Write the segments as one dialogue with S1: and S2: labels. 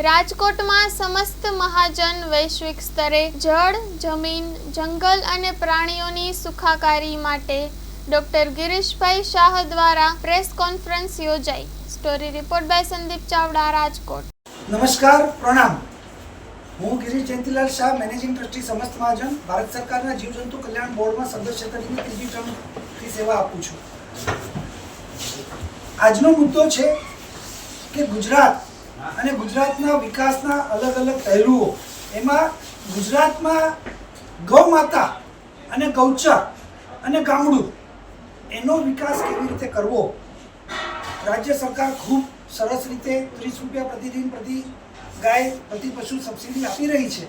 S1: રાજકોટમાં સમસ્ત મહાજન વૈશ્વિક સ્તરે જળ, જમીન, જંગલ અને પ્રાણીઓની સુખાકારી માટે ડોક્ટર ગિરીશભાઈ શાહ દ્વારા પ્રેસ કોન્ફરન્સ યોજાઈ. Story report by Sandeep Chavda, Rajkot.
S2: નમસ્કાર, પ્રણામ. હું ગિરીશ જયંતિલાલ શાહ, મેનેજિંગ ટ્રસ્ટી સમસ્ત મહાજન, ભારત સરકારના જીવજંતુ કલ્યાણ બોર્ડમાં સદસ્ય તરીકે ત્રીજી ટર્મથી સેવા આપું છું. આજનો મુદ્દો છે કે ગુજરાત અને ગુજરાતના વિકાસના અલગ અલગ પહેલુઓ. એમાં ગુજરાતમાં ગૌ માતા અને ગૌચર અને ગામડું એનો વિકાસ કેવી રીતે કરવો? રાજ્ય સરકાર ખૂબ સરસ રીતે ત્રીસ રૂપિયા પ્રતિદિન પ્રતિ ગાય પ્રતિ પશુ સબસિડી આપી રહી છે.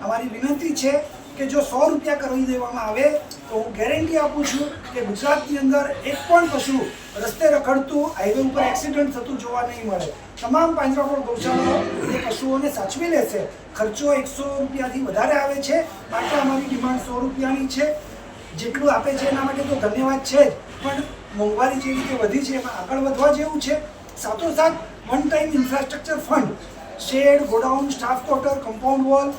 S2: અમારી વિનંતી છે કે જો સો રૂપિયા કરી દેવામાં આવે, તો હું ગેરંટી આપું છું કે ગુજરાતની અંદર એક પણ પશુ રસ્તે રખડતું હાઈવે ઉપર એક્સિડન્ટ થતું જોવા નહીં મળે. તમામ પાંજરાપોળ ગૌશાળાઓ એ પશુઓને સાચવી લેશે ખર્ચો એકસો રૂપિયાથી વધારે આવે છે. માટે અમારી ડિમાન્ડ સો રૂપિયાની છે. જેટલું આપે છે એના માટે તો ધન્યવાદ છે જ. પણ મોંઘવારી જે રીતે વધી છે એમાં આગળ વધવા જેવું છે. સાથોસાથ one time infrastructure fund shed godown staff quarter compound wall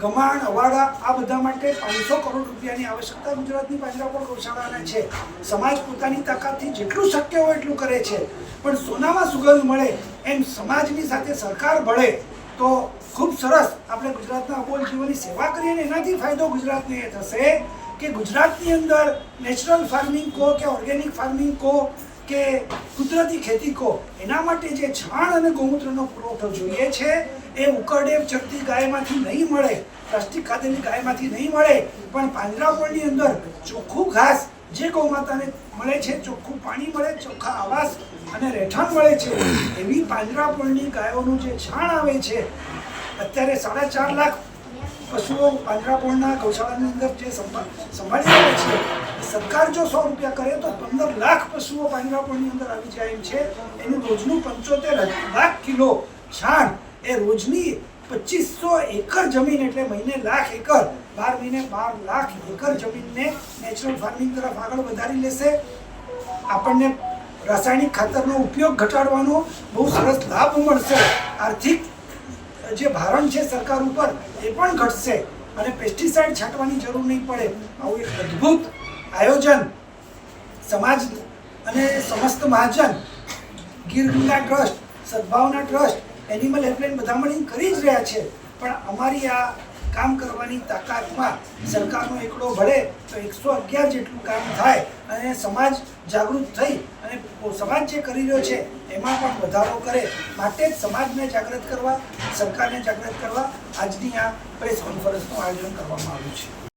S2: ગમાણ, અવાડા, આ બધા માટે પાંચસો કરોડ રૂપિયાની આવશ્યકતા ગુજરાતની પાંજરાપોળ ગૌશાળાને છે. સમાજ પોતાની તાકાતથી જેટલું શક્ય હોય એટલું કરે છે. પણ સોનામાં સુગંધ મળે એમ સમાજની સાથે સરકાર ભળે તો ખૂબ સરસ આપણે ગુજરાતના અબોલ જીવોની સેવા કરીએ અને એનાથી ફાયદો ગુજરાતને એ થશે કે ગુજરાતની અંદર નેચરલ ફાર્મિંગ કહો કે ઓર્ગેનિક ફાર્મિંગ કહો કે કુદરતી ખેતી કહો એના માટે જે છાણ અને ગૌમૂત્રનો પુરવઠો જોઈએ છે, એ ઉકરડેવ ચડતી ગાયમાંથી નહીં મળે, પ્લાસ્ટિક ખાતેની ગાયમાંથી નહીં મળે, પણ પાંજરાપોળની અંદર ચોખ્ખું ઘાસ જે ગૌમાતાને મળે છે, ચોખ્ખું પાણી મળે, ચોખ્ખા આવાસ અને રહેઠાણ મળે છે, એવી પાંજરાપોળની ગાયોનું જે છાણ આવે છે, અત્યારે સાડા ચાર લાખ પશુઓ પાંજરાપોળના ગૌશાળાની અંદર જે સંભા- સંભાળી રહે છે. સરકાર જો સો રૂપિયા કરે તો પંદર લાખ પશુઓ પાંજરાપોળની અંદર આવી જાય છે. એનું રોજનું પંચોતેર લાખ કિલો છાણ એ રોજની પચીસો એકર જમીન એટલે મહિને લાખ એકર. બાર મહિને બાર લાખ એકર જમીનને નેચરલ ફાર્મિંગ તરફ આગળ વધારી લેશે. આપણને રાસાયણિક ખાતરનો ઉપયોગ ઘટાડવાનો બહુ સરસ લાભ મળશે. આર્થિક જે ભારણ છે સરકાર ઉપર એ પણ ઘટશે. અને પેસ્ટિસાઇડ છાંટવાની જરૂર નહીં પડે. આવું એક અદ્ભુત આયોજન સમાજ અને Samast Mahajan Gir Ganga trust, Sadbhavna trust animal helpline બધા કરી જ રહ્યા છે. પણ અમારી આ કામ કરવાની તાકાતમાં સરકારનો એકડો ભળે તો એકસો અગિયાર જેટલું કામ થાય અને સમાજ જાગૃત થઈ અને સમાજ જે કરી રહ્યો છે એમાં પણ વધારો કરે માટે જ સમાજને જાગૃત કરવા, સરકારને જાગૃત કરવા આજની આ પ્રેસ કોન્ફરન્સનું આયોજન કરવામાં આવ્યું છે.